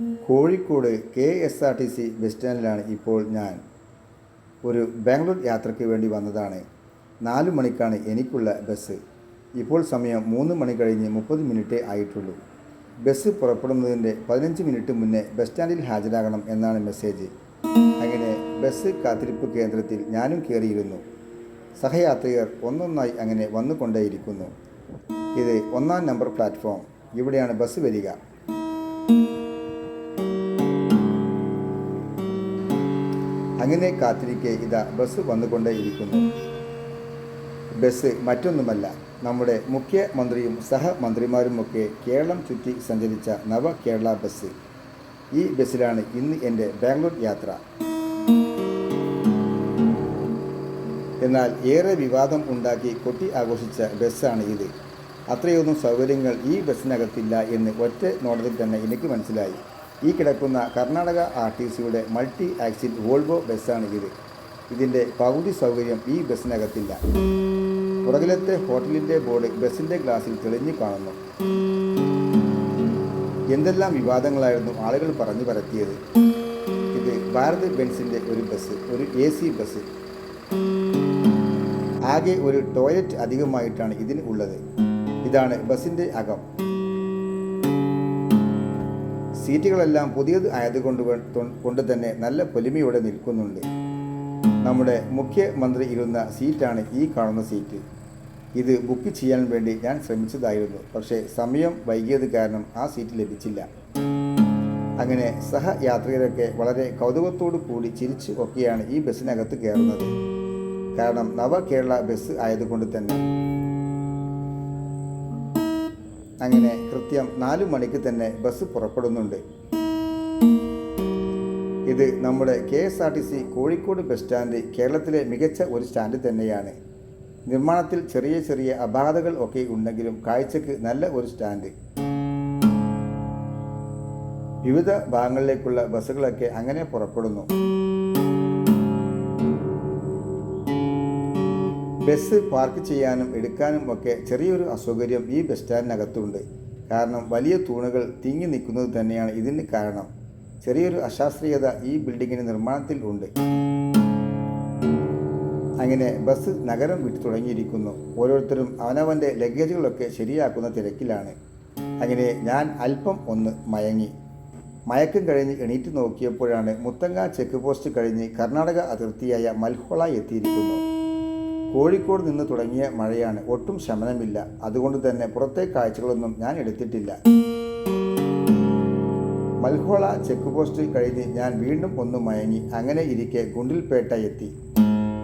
Kozhikode K S R T C bus സ്റ്റാൻഡിലാണ് ഇപ്പോൾ ഞാൻ. ഒരു ബാംഗ്ലൂർ യാത്രയ്ക്ക് വേണ്ടി വന്നതാണ്. നാല് മണിക്കാണ് എനിക്കുള്ള ബസ്. ഇപ്പോൾ സമയം മൂന്ന് മണി കഴിഞ്ഞ് മുപ്പത് മിനിറ്റേ ആയിട്ടുള്ളൂ. ബസ് പുറപ്പെടുന്നതിന്റെ പതിനഞ്ച് മിനിറ്റ് മുന്നേ ബസ് സ്റ്റാൻഡിൽ ഹാജരാകണം എന്നാണ് മെസ്സേജ്. അങ്ങനെ ബസ് കാത്തിരിപ്പ് കേന്ദ്രത്തിൽ ഞാനും കയറിയിരുന്നു. സഹയാത്രികർ ഒന്നൊന്നായി അങ്ങനെ വന്നുകൊണ്ടേയിരിക്കുന്നു. ഇത് ഒന്നാം നമ്പർ പ്ലാറ്റ്ഫോം. ഇവിടെയാണ് ബസ് വരിക. അങ്ങനെ കാത്തിരിക്കെ ഇതാ ബസ് വന്നുകൊണ്ടേയിരിക്കുന്നു. ബസ് മറ്റൊന്നുമല്ല നമ്മുടെ മുഖ്യമന്ത്രിയും സഹമന്ത്രിമാരുമൊക്കെ കേരളം ചുറ്റി സഞ്ചരിച്ച നവ കേരള ബസ്. ഈ ബസ്സിലാണ് ഇന്ന് എന്റെ ബാംഗ്ലൂർ യാത്ര. എന്നാൽ ഏറെ വിവാദം ഉണ്ടാക്കി കൊട്ടി ആഘോഷിച്ച ബസ്സാണ് ഇത്. അത്രയൊന്നും സൗകര്യങ്ങൾ ഈ ബസ്സിനകത്തില്ല എന്ന് ഒറ്റ നോട്ടത്തിൽ തന്നെ എനിക്ക് മനസ്സിലായി. ഈ കിടക്കുന്ന കർണാടക ആർ ടി സിയുടെ മൾട്ടി ആക്സിൽ വോൾവോ ബസ്സാണ് ഇത്. ഇതിന്റെ പകുതി സൗകര്യം ഈ ബസ്സിനകത്തില്ല. പുറകിലത്തെ ഹോട്ടലിന്റെ ബോർഡ് ബസ്സിന്റെ ഗ്ലാസിൽ തെളിഞ്ഞു കാണുന്നു. എന്തെല്ലാം വിവാദങ്ങളായിരുന്നു ആളുകൾ പറഞ്ഞു പരത്തിയത്. ഇത് ഭാരത് ബെൻസിന്റെ ഒരു ബസ് ഒരു എ സി ബസ് ആകെ ഒരു ടോയ്ലറ്റ് അധികമായിട്ടാണ് ഇതിന് ഉള്ളത്. ഇതാണ് ബസ്സിന്റെ അകം. സീറ്റുകളെല്ലാം പുതിയത് ആയതുകൊണ്ട് കൊണ്ട് തന്നെ നല്ല പൊലിമയോടെ നിൽക്കുന്നുണ്ട്. നമ്മുടെ മുഖ്യമന്ത്രി ഇരുന്ന സീറ്റാണ് ഈ കാണുന്ന സീറ്റ്. ഇത് ബുക്ക് ചെയ്യാൻ വേണ്ടി ഞാൻ ശ്രമിച്ചതായിരുന്നു. പക്ഷേ സമയം വൈകിയത് കാരണം ആ സീറ്റ് ലഭിച്ചില്ല. അങ്ങനെ സഹയാത്രികരൊക്കെ വളരെ കൗതുകത്തോടു കൂടി ചിരിച്ച് ഒക്കെയാണ് ഈ ബസ്സിനകത്ത് കയറുന്നത്. കാരണം നവ കേരള ബസ് ആയതുകൊണ്ട് തന്നെ അങ്ങനെ കൃത്യം നാലു മണിക്ക് തന്നെ ബസ് പുറപ്പെടുന്നുണ്ട്. ഇത് നമ്മുടെ K S R T C Kozhikode bus stand കേരളത്തിലെ മികച്ച ഒരു സ്റ്റാൻഡ് തന്നെയാണ്. നിർമ്മാണത്തിൽ ചെറിയ ചെറിയ അപാകതകൾ ഒക്കെ ഉണ്ടെങ്കിലും കാഴ്ചക്ക് നല്ല ഒരു സ്റ്റാൻഡ്. വിവിധ ഭാഗങ്ങളിലേക്കുള്ള ബസ്സുകളൊക്കെ അങ്ങനെ പുറപ്പെടുന്നു. ബസ് പാർക്ക് ചെയ്യാനും എടുക്കാനും ഒക്കെ ചെറിയൊരു അസൗകര്യം ഈ ബസ് സ്റ്റാൻഡിനകത്തുണ്ട് കാരണം വലിയ തൂണുകൾ തിങ്ങി നിൽക്കുന്നത് തന്നെയാണ് ഇതിന് കാരണം. ചെറിയൊരു അശാസ്ത്രീയത ഈ ബിൽഡിങ്ങിന് നിർമ്മാണത്തിൽ ഉണ്ട്. അങ്ങനെ ബസ് നഗരം വിട്ടു തുടങ്ങിയിരിക്കുന്നു. ഓരോരുത്തരും അവനവന്റെ ലഗേജുകളൊക്കെ ശരിയാക്കുന്ന തിരക്കിലാണ്. അങ്ങനെ ഞാൻ അല്പം ഒന്ന് മയങ്ങി. മയക്കം കഴിഞ്ഞ് എണീറ്റ് നോക്കിയപ്പോഴാണ് മുത്തങ്ങ ചെക്ക് പോസ്റ്റ് കഴിഞ്ഞ് കർണാടക അതിർത്തിയായ മൽഹോള എത്തിയിരിക്കുന്നു. കോഴിക്കോട് നിന്ന് തുടങ്ങിയ മഴയാണ് ഒട്ടും ശമനമില്ല. അതുകൊണ്ട് തന്നെ പുറത്തെ കാഴ്ചകളൊന്നും ഞാൻ എടുത്തിട്ടില്ല. മൽഹോള ചെക്ക് പോസ്റ്റിൽ കഴിഞ്ഞ് ഞാൻ വീണ്ടും ഒന്ന് മയങ്ങി. അങ്ങനെ ഇരിക്കെ ഗുണ്ടിൽപേട്ട എത്തി.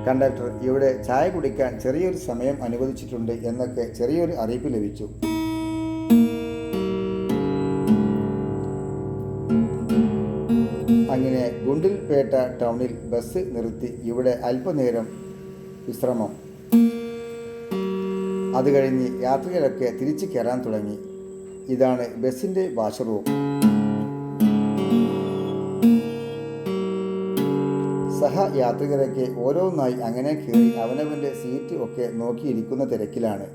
കണ്ടക്ടർ ഇവിടെ ചായ കുടിക്കാൻ ചെറിയൊരു സമയം അനുവദിച്ചിട്ടുണ്ട് എന്നൊക്കെ ചെറിയൊരു അറിയിപ്പ് ലഭിച്ചു. അങ്ങനെ ഗുണ്ടിൽപേട്ട ടൗണിൽ ബസ് നിർത്തി. ഇവിടെ അല്പനേരം വിശ്രമം. അത് കഴിഞ്ഞ് യാത്രികരൊക്കെ തിരിച്ചു കയറാൻ തുടങ്ങി. ഇതാണ് ബസ്സിന്റെ സഹ സഹയാത്രികരൊക്കെ ഓരോന്നായി അങ്ങനെ കയറി അവനവന്റെ സീറ്റ് ഒക്കെ നോക്കിയിരിക്കുന്ന തിരക്കിലാണ്.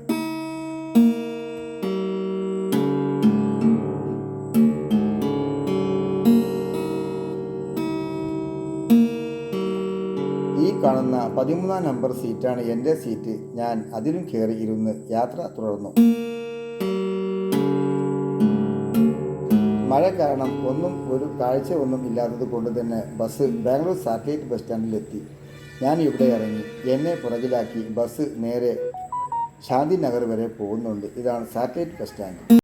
കാണുന്ന പതിമൂന്നാം നമ്പർ സീറ്റാണ് എന്റെ സീറ്റ്. ഞാൻ അതിലും കയറി ഇരുന്ന് യാത്ര തുടർന്നു. മഴ കാരണം ഒന്നും ഒരു കാഴ്ച ഒന്നും ഇല്ലാത്തത് കൊണ്ട് തന്നെ ബസ് ബാംഗ്ലൂർ സാറ്റലൈറ്റ് ബസ് സ്റ്റാൻഡിലെത്തി. ഞാൻ ഇവിടെ ഇറങ്ങി. എന്നെ പുറകിലാക്കി ബസ് നേരെ ശാന്തിനഗർ വരെ പോകുന്നുണ്ട്. ഇതാണ് സാറ്റലൈറ്റ് ബസ് സ്റ്റാൻഡ്.